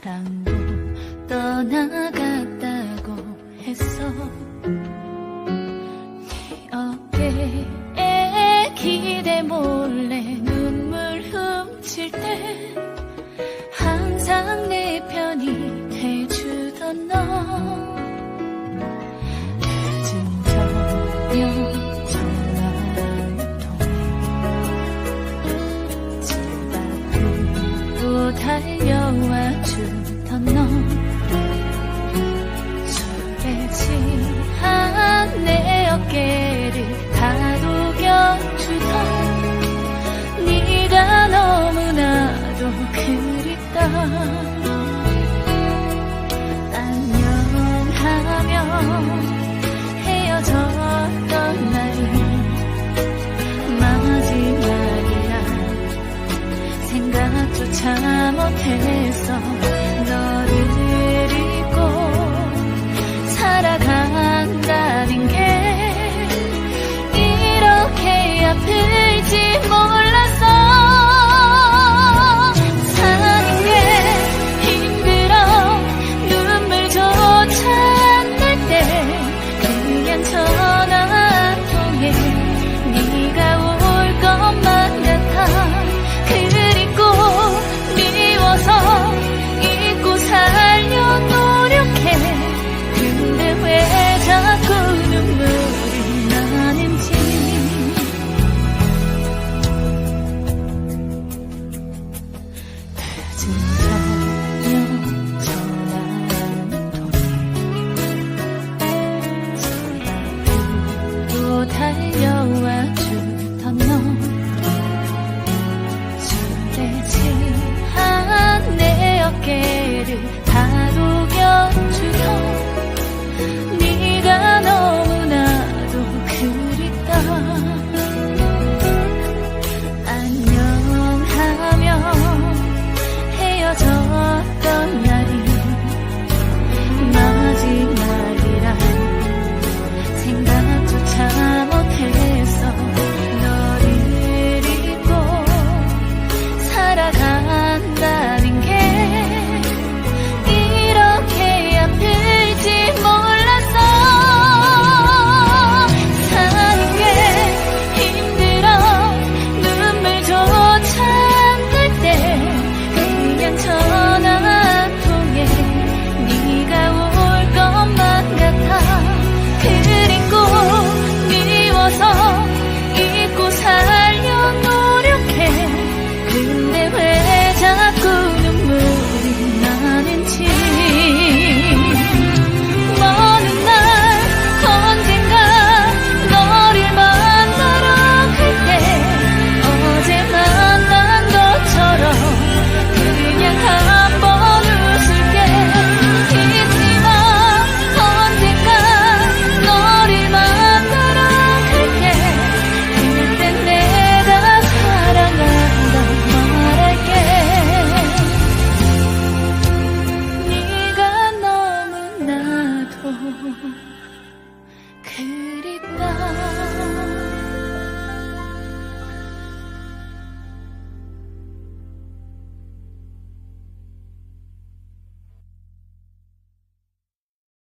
사랑도 떠나갔다고 했어 술에 취한 내 어깨를 다독여주던 네가 너무나도 그립다 안녕하며 헤어졌던 날이 마지막이라 생각조차 못했어 去疼，